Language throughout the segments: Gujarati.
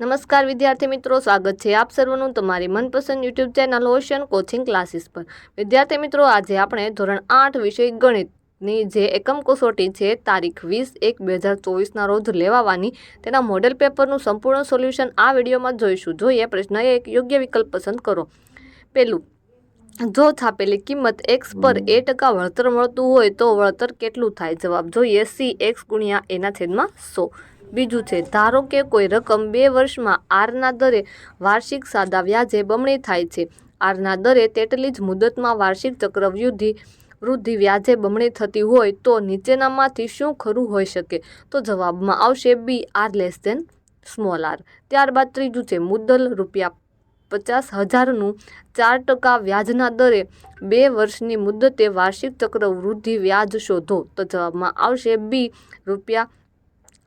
નમસ્કાર વિદ્યાર્થી મિત્રો, સ્વાગત છે આપ સર્વનું તમારી મનપસંદ YouTube channel Ocean coaching classes પર. વિદ્યાર્થી મિત્રો, આજે આપણે ધોરણ આઠ વિષય ગણિતની જે એકમ કસોટી છે, તારીખ વીસ એક બે હજાર ચોવીસના રોજ લેવાવાની, તેના મોડેલ પેપરનું સંપૂર્ણ સોલ્યુશન આ વિડીયોમાં જોઈશું. જોઈએ, પ્રશ્ન એક, યોગ્ય વિકલ્પ પસંદ કરો. પહેલું, જો છાપેલી કિંમત એક્સ પર એ ટકા વળતર મળતું હોય તો વળતર કેટલું થાય? જવાબ જોઈએ સી એક્સ ગુણ્યા એના છેદમાં સો. બીજું છે, ધારો કે કોઈ રકમ બે વર્ષમાં આરના દરે વાર્ષિક સાદા વ્યાજે બમણી થાય છે. આરના દરે તેટલી જ મુદતમાં વાર્ષિક ચક્રવૃદ્ધિ વૃદ્ધિ વ્યાજે બમણી થતી હોય તો નીચેનામાંથી શું ખરું હોઈ શકે? તો જવાબમાં આવશે B, R less than small R. ત્યારબાદ ત્રીજું છે, મુદ્દલ રૂપિયા પચાસ હજારનું ચાર ટકા વ્યાજના દરે બે વર્ષની મુદ્દતે વાર્ષિક ચક્રવૃદ્ધિ વ્યાજ શોધો. તો જવાબમાં આવશે બી, રૂપિયા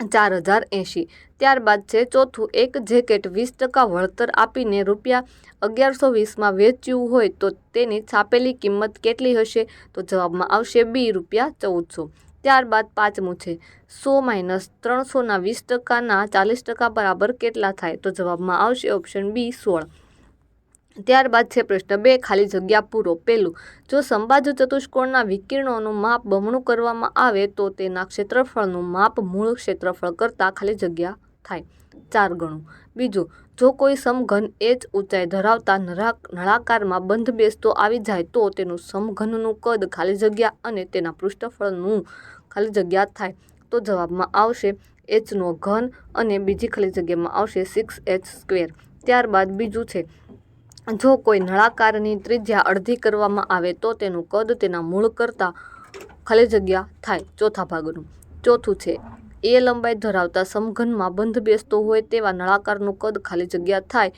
ચાર હજાર એંશી. ત્યારબાદ છે, ચોથું, એક જેકેટ વીસ ટકા વળતર આપીને રૂપિયા અગિયારસો વીસમાં વેચ્યું હોય તો તેની છાપેલી કિંમત કેટલી હશે? તો જવાબમાં આવશે બી, રૂપિયા ચૌદસો. ત્યારબાદ પાંચમું છે, સો માઇનસ ત્રણસોના વીસ ટકાના ચાલીસ ટકા બરાબર કેટલા થાય? તો જવાબમાં આવશે ઓપ્શન બી, સોળ. ત્યારબાદ છે પ્રશ્ન બે, ખાલી જગ્યા પૂરો. પહેલું, જો સંબાજુ ચતુષ્કોણના વિકિરણોનું માપ બમણું કરવામાં આવે, તો તેના ક્ષેત્રફળનું માપ મૂળ ક્ષેત્રફળ કરતાં ખાલી જગ્યા થાય. ચાર ગણું. બીજું, જો કોઈ સમઘન એચ ઊંચાઈ ધરાવતા નળા નળાકારમાં બંધ બેસતો આવી જાય, તો તેનું સમઘનનું કદ ખાલી જગ્યા અને તેના પૃષ્ઠફળનું ખાલી જગ્યા થાય. તો જવાબમાં આવશે એચનો ઘન અને બીજી ખાલી જગ્યામાં આવશે સિક્સ એચ સ્ક્વેર. ત્યારબાદ બીજું છે જો કોઈ નળાકારની ત્રિજ્યા અડધી કરવામાં આવે તો તેનું કદ તેના મૂળ કરતાં ખાલી જગ્યા થાય ચોથા ભાગનું. ચોથું છે, એ લંબાઈ ધરાવતા સમઘનમાં બંધ બેસતો હોય તેવા નળાકારનું કદ ખાલી જગ્યા થાય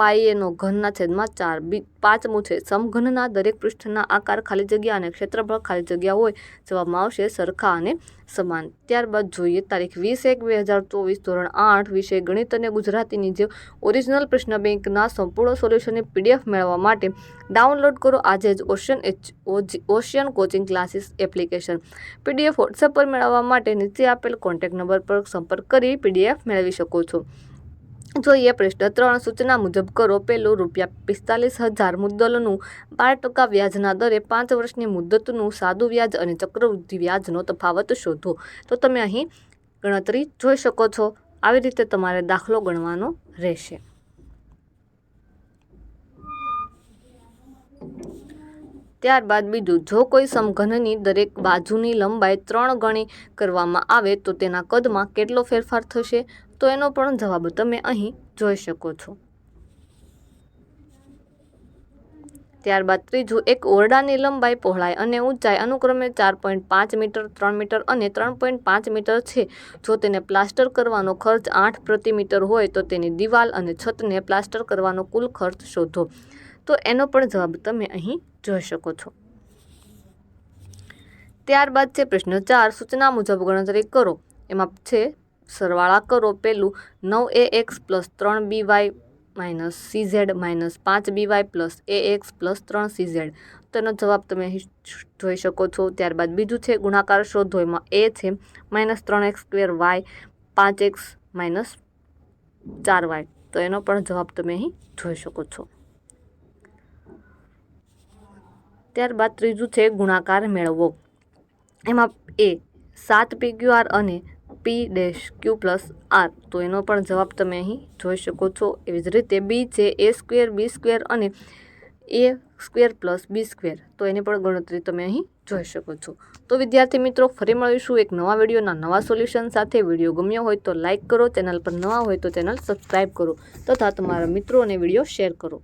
પાયેનો ઘનના છેદમાં ચાર. બી, પાંચમું છે, સમઘનના દરેક પૃષ્ઠના આકાર ખાલી જગ્યા અને ક્ષેત્રફળ ખાલી જગ્યા હોય જવાબમાં આવશે સરખા અને સમાન. ત્યારબાદ જોઈએ તારીખ વીસ એક બે હજાર ચોવીસ ધોરણ આઠ વિષય ગણિત અને ગુજરાતીની જે ઓરિજિનલ પ્રશ્ન બેંકના સંપૂર્ણ સોલ્યુશનની પીડીએફ મેળવવા માટે ડાઉનલોડ કરો. આજે જ Ocean H Ocean coaching classes application. PDF WhatsApp પર મેળવવા માટે નીચે આપેલ કોન્ટેક્ટ નંબર પર સંપર્ક કરી પીડીએફ મેળવી શકો છો. જોઈએ પ્રશ્ન ત્રણ સૂચના મુજબ કરો, પેલું રૂપિયા પિસ્તાલીસ હજાર મુદ્દલનું બાર ટકા વ્યાજના દરે પાંચ વર્ષની મુદ્દતનું સાદું વ્યાજ અને ચક્રવૃદ્ધિ વ્યાજનો તફાવત શોધો. તો તમે અહીં ગણતરી જોઈ શકો છો. આવી રીતે તમારે દાખલો ગણવાનો રહેશે. ત્યારબાદ બીજું, જો કોઈ સમઘનની દરેક બાજુની લંબાઈ ત્રણ ગણી કરવામાં આવે, તો તેના કદમાં કેટલો ફેરફાર થશે? તો એનો પણ જવાબ તમે અહીં જોઈ શકો છો. ત્યારબાદ ત્રીજું, એક ઓરડાની લંબાઈ પહોળાઈ અને ઊંચાઈ અનુક્રમે ચાર પોઈન્ટ પાંચ મીટર, ત્રણ મીટર અને ત્રણ પોઈન્ટ પાંચ મીટર છે. જો તેને પ્લાસ્ટર કરવાનો ખર્ચ આઠ પ્રતિ મીટર હોય, તો તેની દિવાલ અને છતને પ્લાસ્ટર કરવાનો કુલ ખર્ચ શોધો. તો એનો પણ જવાબ તમે અહીં જોઈ શકો છો. ત્યારબાદ છે પ્રશ્ન ચાર, સૂચના મુજબ ગણતરી કરો. એમાં છે, સરવાળા કરો પહેલું નવ એ એક્સ પ્લસ ત્રણ B Y minus C Z minus પાંચ B Y plus A X plus ત્રણ સી ઝેડ તેનો જવાબ તમે જોઈ શકો છો. ત્યારબાદ બીજું છે, ગુણાકાર શોધો. એમાં એ છે માઇનસ ત્રણ એક્સ સ્ક્વેર વાય પાંચ એક્સ માઇનસ ચાર વાય તો એનો પણ જવાબ તમે અહીં જોઈ શકો છો. ત્યારબાદ ત્રીજું છે ગુણાકાર મેળવવો. એમાં એ સાત પી ક્યુ આર અને P dash Q plus R. તો એનો પણ જવાબ તમે અહીં જોઈ શકો છો. એવી જ રીતે બી છે એ સ્ક્વેર, બી સ્ક્વેર અને A square plus B square. તો એની પણ ગણતરી તમે અહીં જોઈ શકો છો. તો વિદ્યાર્થી મિત્રો, ફરી મળીશું એક નવા વિડીયોના નવા સોલ્યુશન સાથે. વીડિયો ગમ્યો હોય તો લાઇક કરો, ચેનલ પર નવા હોય તો ચેનલ સબસ્ક્રાઈબ કરો તથા તમારા મિત્રો અને વીડિયો શેર કરો.